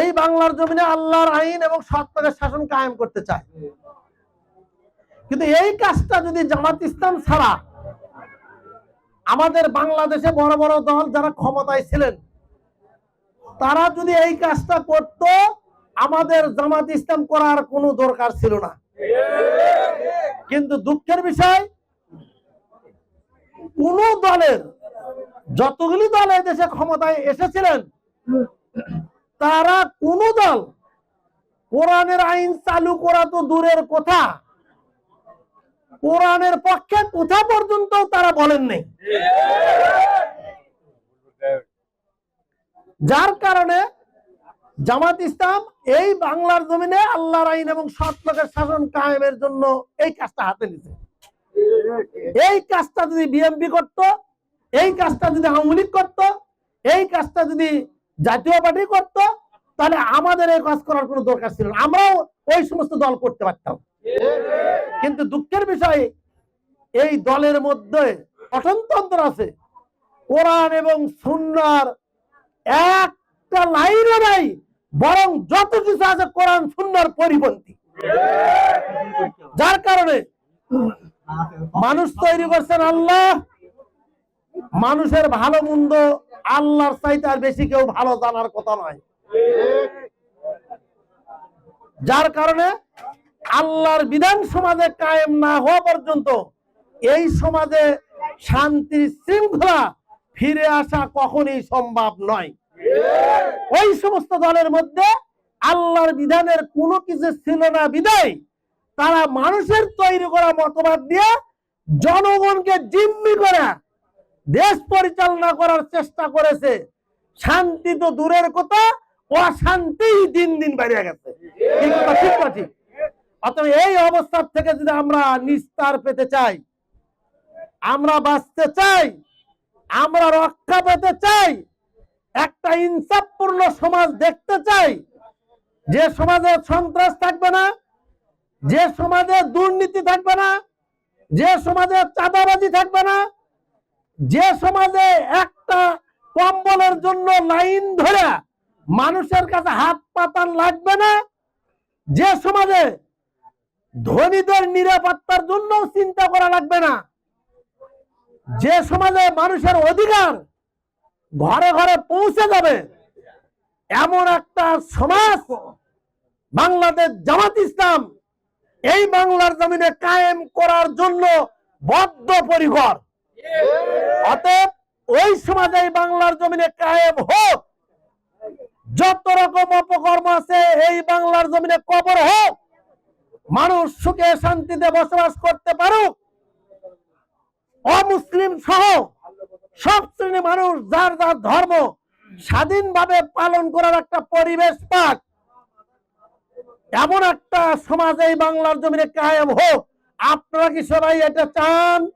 এই বাংলার জমিনে আল্লাহর আইন এবং সত্তাদের শাসন কায়েম করতে চায়। কিন্তু এই কাজটা যদি জামাত ইসলাম ছাড়া আমাদের বাংলাদেশে বড় বড় দল যারা ক্ষমতায় ছিলেন, তারা যদি এই কাজটা করত, আমাদের জামাত ইসলাম করার কোনো দরকার ছিল না। কিন্তু দুঃখের বিষয়, কোন দলের, যতগুলি দল দেশে ক্ষমতায় এসেছিলেন তারা কোন দল কোরআনের আইন চালু করা তো দূরের কথা। কোরআনের পক্ষে কোথা পর্যন্ত তারা বলেন নেই। যার কারণে জামাত ইসলাম এই বাংলার জমিনে আল্লাহর আইন এবং সৎ লোকের শাসন কায়েমের জন্য এই কাজটা হাতে নিছে। এই কাজটা যদি বিএমপি করত, এই কাজটা যদি আওয়ামী লীগ করত, এই কাজটা যদি জাতীয় পার্টি করত, তাহলে আমাদের এই কাজ করার কোনো দরকার ছিল আমরাও ওই সমস্ত দল করতে পারতাম। কিন্তু দুঃখের বিষয়, এই দলের মধ্যে গঠনতন্ত্র আছে। কোরআন এবং সুন্নার একটা লাইনও নাই, বরং যত কিছু আছে কোরআন, সুন্নার পরিপন্থী। যার কারণে মানুষ তৈরি করছেন আল্লাহ, মানুষের ভালো মন্দ আল্লাহর চাইতে আর বেশি কেউ ভালো জানার কথা নয়। যার কারণে আল্লাহর বিধান সমাজে কায়েম না হওয়া পর্যন্ত এই সমাজে শান্তির শৃঙ্খলা ফিরে আসা কখনই সম্ভব নয়। ওই সমস্ত দলের মধ্যে আল্লাহর বিধানের কোনো কিছু ছিল না বিদায় তারা মানুষের তৈরি করা মতবাদ দিয়ে জনগণকে জিম্মি করে দেশ পরিচালনা করার চেষ্টা করেছে। শান্তি তো দূরের কথা অশান্তি দিন দিন বেড়ে গেছে। অতএব এই অবস্থার থেকে যদি আমরা নিস্তার পেতে চাই, আমরা বাঁচতে চাই, আমরা রক্ষা পেতে চাই, একটা ইনসাফপূর্ণ সমাজ দেখতে চাই, যে সমাজে সন্ত্রাস থাকবে না, যে সমাজে দুর্নীতি থাকবে না, যে সমাজে চাঁদাবাজি থাকবে না যে সমাজে একটা কম্বলের জন্য লাইন ধরে মানুষের কাছে হাত পাতান লাগবে না, যে সমাজে ধনীদের নিরাপত্তার জন্য চিন্তা করা লাগবে না, যে সমাজে মানুষের অধিকার ঘরে ঘরে পৌঁছে যাবে, এমন একটা সমাজ বাংলাদেশ জামাত ইসলাম এই বাংলার জমিনে কায়েম করার জন্য বদ্ধপরিকর। অতএব ওই সমাজে বাংলার জমিনে কায়েম হোক। যত রকম অপকর্ম আছে, এই বাংলার জমিনে কবর হোক। মানুষ সুখে শান্তিতে বসবাস করতে পারুক। অমুসলিম সহ সব শ্রেণি মানুষ, যার যার ধর্ম স্বাধীনভাবে পালন করার একটা পরিবেশ পাক। এমন একটা সমাজ এই বাংলার জমিনে কায়েম হোক। আপনারা কি সবাই এটা চান?